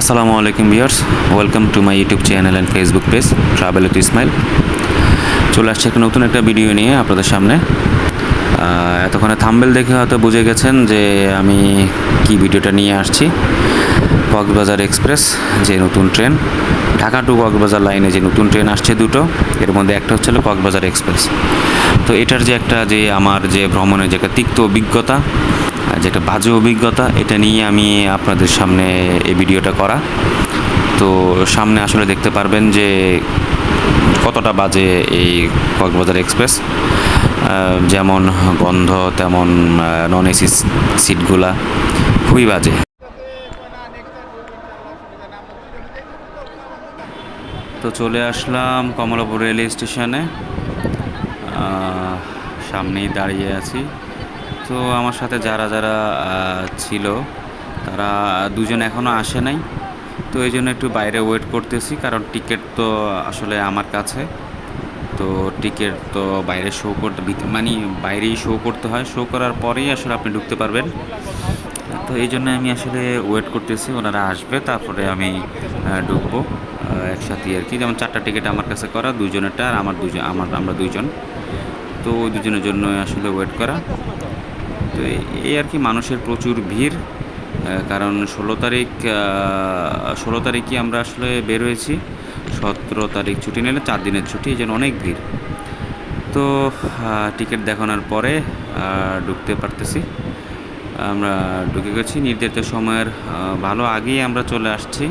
আসসালামু আলাইকুম viewers, welcome to my YouTube channel and Facebook page, travel with Ismail. চলে আসছে একটা নতুন একটা ভিডিও নিয়ে আপনাদের সামনে। এতক্ষণে থাম্বেল দেখে হয়তো বুঝে গেছেন যে আমি কি ভিডিওটা নিয়ে আসছি। কক্সবাজার এক্সপ্রেস, যে নতুন ট্রেন। ঢাকা টু কক্সবাজার লাইনে যে নতুন ট্রেন আসছে দুটো, এর মধ্যে একটা হচ্ছে কক্সবাজার এক্সপ্রেস। তো এটার যে একটা যে আমার যে ভ্রমণের যে একটা তিক্ত অভিজ্ঞতা যে একটা বাজে অভিজ্ঞতা, এটা নিয়ে আমি আপনাদের সামনে এই ভিডিওটা করা। তো সামনে আসলে দেখতে পারবেন যে কতটা বাজে এই কক্সবাজার এক্সপ্রেস। যেমন গন্ধ, তেমন নন এসি সিটগুলা খুবই বাজে। তো চলে আসলাম কমলাপুর রেল স্টেশনে। সামনেই দাঁড়িয়ে আছি। তো আমার সাথে যারা যারা ছিল তারা দুজন এখনও আসে নাই। তো এই জন্য একটু বাইরে ওয়েট করতেছি কারণ টিকিট তো আসলে আমার কাছে। তো টিকিট তো বাইরে শো করতে মানে বাইরেই শো করতে হয়। শো করার পরেই আসলে আপনি ঢুকতে পারবেন। তো এই জন্য আমি আসলে ওয়েট করতেছি ওনারা আসবে তারপরে আমি ঢুকবো আহ, একসাথে আর কি। যেমন চারটা টিকিট আমার কাছে করা দুজনেরটা আর আমার দুজন আমার আমরা দুইজন। তো ওই দুজনের জন্য আসলে ওয়েট করা। তো এই- আর কি মানুষের প্রচুর ভিড় কারণ ষোলো তারিখ ষোলো তারিখই আমরা আসলে বের হয়েছি। সতেরো তারিখ ছুটি নিলে চার দিনের ছুটি, এই জন্য অনেক ভিড়। তো টিকিট দেখানোর পরে ঢুকতে পারতেছি। আমরা ঢুকে গেছি। নির্ধারিত সময়ের ভালো আগেই আমরা চলে আসছি।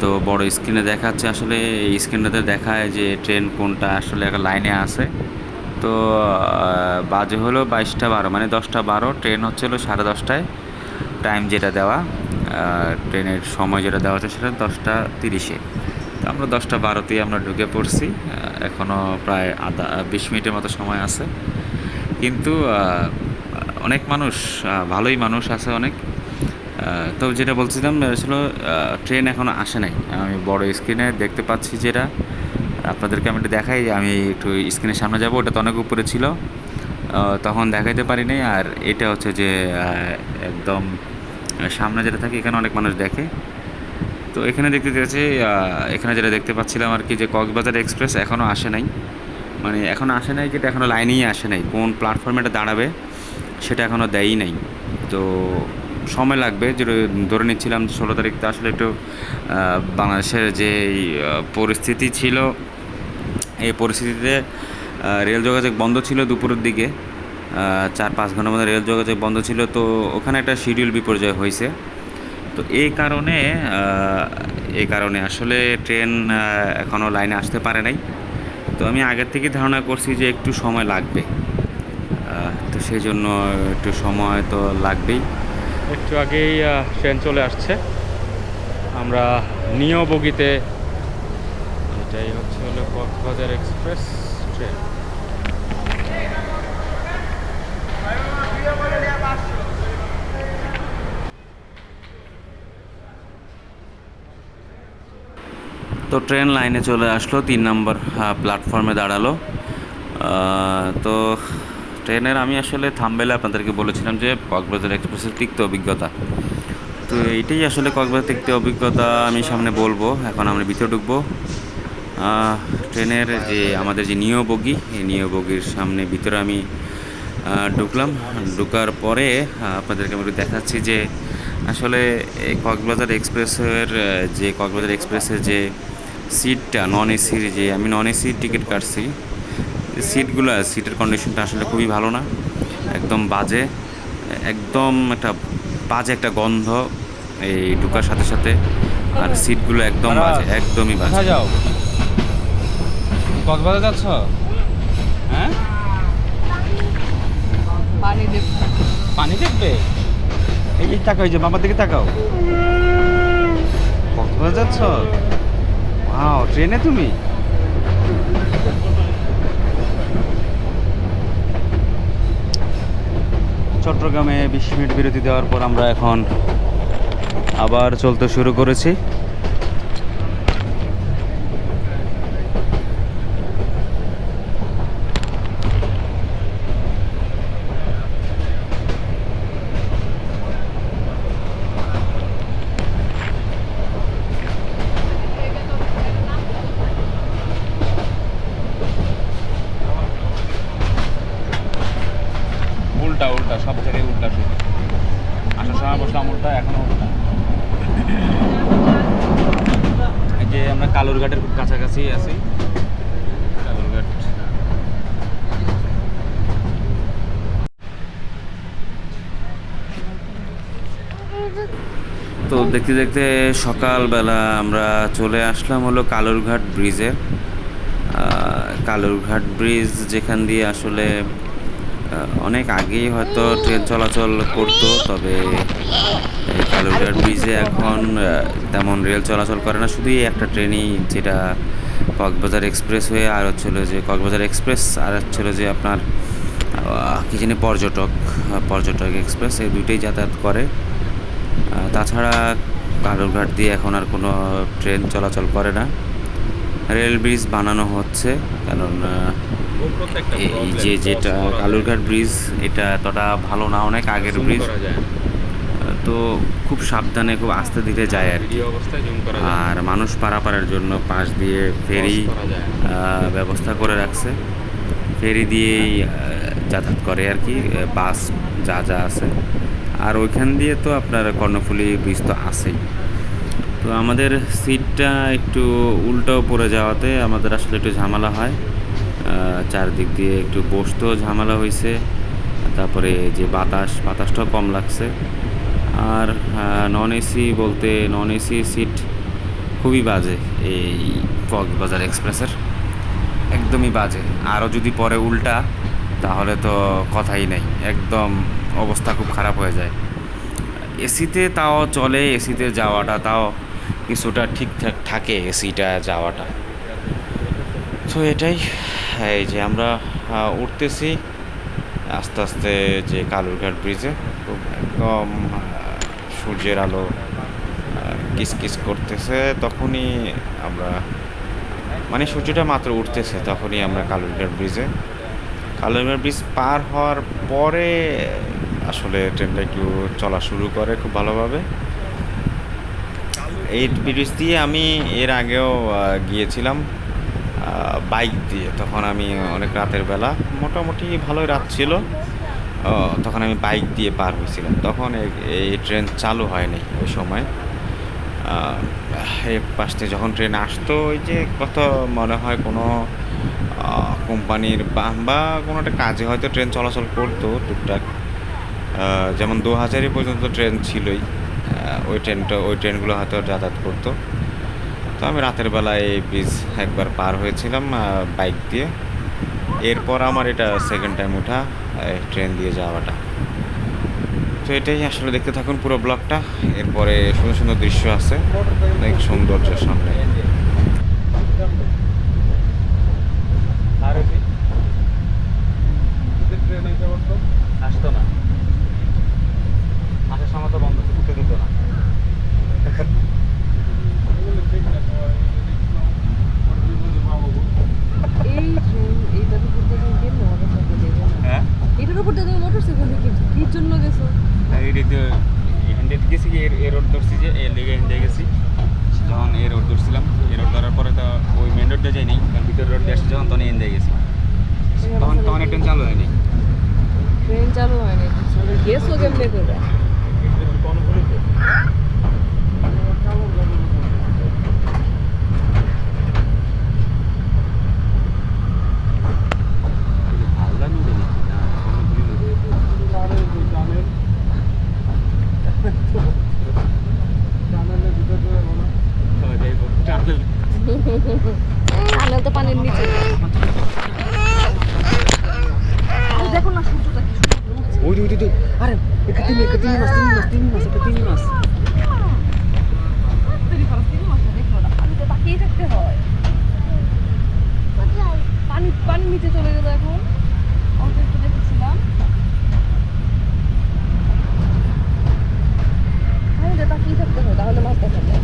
তো বড় স্ক্রিনে দেখাচ্ছে আসলে, এই স্ক্রিনটাতে দেখায় যে ট্রেন কোনটা আসলে একটা লাইনে আছে। তো বাজে হলো বাইশটা বারো মানে দশটা বারো, ট্রেন হচ্ছে হলো সাড়ে দশটায়। টাইম যেটা দেওয়া ট্রেনের সময় যেটা দেওয়া হচ্ছে সেটা দশটা তিরিশে। তো আমরা দশটা বারোতেই আমরা ঢুকে পড়ছি এখনও প্রায় আধা বিশ মিনিটের মতো সময় আছে। কিন্তু অনেক মানুষ ভালোই মানুষ আছে অনেক। তো যেটা বলছিলাম আসলে ট্রেন এখনও আসে নাই। আমি বড় স্ক্রিনে দেখতে পাচ্ছি যেটা। আপনাদেরকে আমি একটু দেখাই আমি একটু স্ক্রিনের সামনে যাব, ওটা তো অনেক উপরে ছিল। তখন দেখাইতে পারি নাই আর এটা হচ্ছে যে একদম সামনে যেটা থাকে, এখানে অনেক মানুষ দেখে। তো এখানে দেখতে পেয়েছি এখানে যেটা দেখতে পাচ্ছিলাম আর কি যে কক্সবাজার এক্সপ্রেস এখনও আসে নাই। মানে এখনও আসে নাই যেটা এখনও লাইনেই আসে নাই। কোন প্ল্যাটফর্মে এটা দাঁড়াবে, সেটা এখনও দেয়ই নাই। তো সময় লাগবে যে ধরে নিচ্ছিলাম ষোলো তারিখ, তো আসলে একটু বাংলাদেশের যে পরিস্থিতি ছিল এই পরিস্থিতিতে রেল যোগাযোগ বন্ধ ছিল দুপুরের দিকে চার পাঁচ ঘণ্টার মধ্যে রেল যোগাযোগ বন্ধ ছিল। তো ওখানে একটা শিডিউল বিপর্যয় হয়েছে। তো এই কারণে এই কারণে আসলে ট্রেন এখনও লাইনে আসতে পারে নাই। তো আমি আগের থেকেই ধারণা করছি যে একটু সময় লাগবে। তো সেই জন্য একটু সময় তো লাগবেই। একটু আগেই ট্রেন চলে আসছে। আমরা নিয় বগিতে কক্সবাজার এক্সপ্রেস ট্রেন তো ট্রেন লাইনে চলে আসলো, তিন নম্বর প্ল্যাটফর্মে দাঁড়াল। তো ট্রেনের আমি আসলে থামবেলে আপনাদেরকে বলেছিলাম যে কক্সবাজার এক্সপ্রেসের তিক্ত অভিজ্ঞতা। তো এইটাই আসলে কক্সবাজার তিক্ত অভিজ্ঞতা আমি সামনে বলব। এখন আমরা ভিতরে ঢুকবো। ট্রেনের যে আমাদের যে নিয় বগি এই নিয় বগির সামনে ভিতরে আমি ঢুকলাম। ঢুকার পরে আপনাদেরকে আমি একটু দেখাচ্ছি যে আসলে এই কক্সবাজার এক্সপ্রেসের যে কক্সবাজার এক্সপ্রেসের যে সিটটা নন এসির যে আমি নন এসি টিকিট কাটছি। সিটগুলো সিটের কন্ডিশনটা আসলে খুবই ভালো না একদম বাজে একদম একটা বাজে একটা গন্ধ এই ঢুকার সাথে সাথে আর সিটগুলো একদম বাজে একদমই বাজে। কক্সবাজার যাচ্ছ? হ্যাঁ? পানি দেব। পানি দেখবে? এই যে তাকাও যে বাবার দিকে তাকাও। কক্সবাজার যাচ্ছ? ওয়াও ট্রেনে তুমি? চট্টগ্রামে বিশ মিনিট বিরতি দেওয়ার পর আমরা এখন আবার চলতে শুরু করেছি। উল্টা উল্টা, সব থেকে উল্টা শুধু। আসার সময় বসলাম উল্টা এখনও উল্টা। এই যে আমরা কালুরঘাটের খুব কাছাকাছি আছি। কালুরঘাট। তো দেখতে দেখতে সকালবেলা আমরা চলে আসলাম হলো কালুরঘাট ব্রিজে। কালুরঘাট ব্রিজ যেখান দিয়ে আসলে অনেক আগেই হয়তো ট্রেন চলাচল করতো, তবে কালুরঘাট ব্রিজে এখন তেমন রেল চলাচল করে না। শুধুই একটা ট্রেনই যেটা কক্সবাজার এক্সপ্রেস হয়ে আর হচ্ছিল যে কক্সবাজার এক্সপ্রেস আর হচ্ছিল যে আপনার কি জানি পর্যটক পর্যটক এক্সপ্রেস এই দুইটাই যাতায়াত করে। তাছাড়া কালুরঘাট দিয়ে এখন আর কোনো ট্রেন চলাচল করে না। রেল ব্রিজ বানানো হচ্ছে, কারণ এই যে যেটা কালুরঘাট ব্রিজ এটা এতটা ভালো না অনেক আগের ব্রিজ তো খুব সাবধানে খুব আস্তে ধীরে যায় আর কি। আর মানুষ পারাপারের জন্য পাশ দিয়ে ফেরি ব্যবস্থা করে রাখছে। ফেরি দিয়েই যাতায়াত করে আর কি বাস যা যা আছে। আর ওইখান দিয়ে তো আপনার কর্ণফুলী ব্রিজ তো আছেই। তো আমাদের সিটটা একটু উল্টো পড়ে যাওয়াতে আমাদের আসলে একটু ঝামেলা হয়। চারদিক দিয়ে একটু বসতেও ঝামেলা হয়েছে তারপরে যে বাতাস, বাতাসটাও কম লাগছে। আর নন এসি বলতে নন এসি সিট খুবই বাজে এই কক্সবাজার এক্সপ্রেসের। একদমই বাজে। আরও যদি পরে উল্টা, তাহলে তো কথাই নেই। একদম অবস্থা খুব খারাপ হয়ে যায়। এসিতে তাও চলে এসিতে যাওয়াটা তাও কিছুটা ঠিকঠাক থাকে এসিটা যাওয়াটা। তো এটাই। এই যে আমরা উঠতেছি আস্তে আস্তে যে কালুরঘাট ব্রিজে। খুব একদম সূর্যের আলো কিস কিস করতেছে। তখনই আমরা মানে সূর্যটা মাত্র উঠতেছে, তখনই আমরা কালুরঘাট ব্রিজে। কালুরঘাট ব্রিজ পার হওয়ার পরে আসলে ট্রেনটা একটু চলা শুরু করে খুব ভালোভাবে। এই ব্রিজ দিয়ে আমি এর আগেও গিয়েছিলাম। বাইক দিয়ে। তখন আমি অনেক রাতের বেলা, মোটামুটি ভালোই রাত ছিল তখন আমি বাইক দিয়ে পার হয়েছিলাম। তখন এই- ট্রেন চালু হয়নি ওই সময়। এই পাশ থেকে যখন ট্রেন আসতো, ওই যে কত মনে হয় কোনো কোম্পানির বা কোনো একটা কাজে হয়তো ট্রেন চলাচল করতো টুকটাক। যেমন দু হাজারই পর্যন্ত ট্রেন ছিলই ওই ট্রেনটা ওই ট্রেনগুলো হয়তো যাতায়াত করতো। তো আমি রাতের বেলায় এই ব্রিজ একবার পার হয়েছিলাম বাইক দিয়ে। এরপর আমার এটা সেকেন্ড টাইম ওঠা ট্রেন দিয়ে যাওয়াটা। তো এটাই আসলে দেখতে থাকুন পুরো ব্লগটা এরপরে সুন্দর সুন্দর দৃশ্য আছে, অনেক সৌন্দর্য সামনে। আসতো না। আসার সময় তো বন্ধ উঠতে দিত না এই ট্রেন এইটার উপর দিয়ে তুমি কেমনে মোটরসাইকেল দেবে না হ্যাঁ এটার উপর দিয়ে তুমি মোটরসাইকেল কি কি জন্য গেছো? এ রোড ধরছি যে এর লেগে গেছি। যখন এ রোড ধরছিলাম এ রোড ধরার পরে তো ওই মেন রোড দিয়ে যাই কারণ ভিতর রোড দিয়ে আসছে যখন তখন এন্ডে গেছি। তখন তখন ট্রেন চালু হয়নি। ট্রেন চালু হয়নি। গেছো কেমনে করে টানেল তো পানির নিচে। আরে দেখো না সূর্যটা কি ওই ওই ওই আরে মাছ তাড়াতাড়ি পারো, তিন মাসে দেখো না, পানিতে তাকিয়ে থাকতে হয়। পানি পানির নিচে চলে গেল এখন। অল্প একটু দেখেছিলাম। তাকিয়ে থাকতে হয় তাহলে মাছ দেখা যায়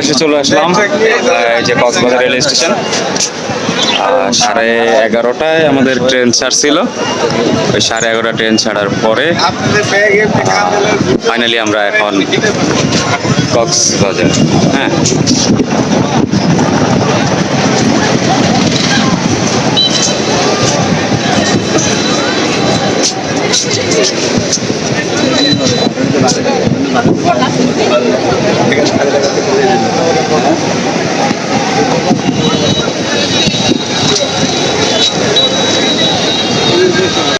এসে চলে আসলাম, এই যে কক্সবাজার রেল স্টেশন। সাড়ে এগারোটায় আমাদের ট্রেন ছাড়ছিল। ওই সাড়ে এগারোটা ট্রেন ছাড়ার পরে ফাইনালি আমরা এখন কক্সবাজার হ্যাঁ।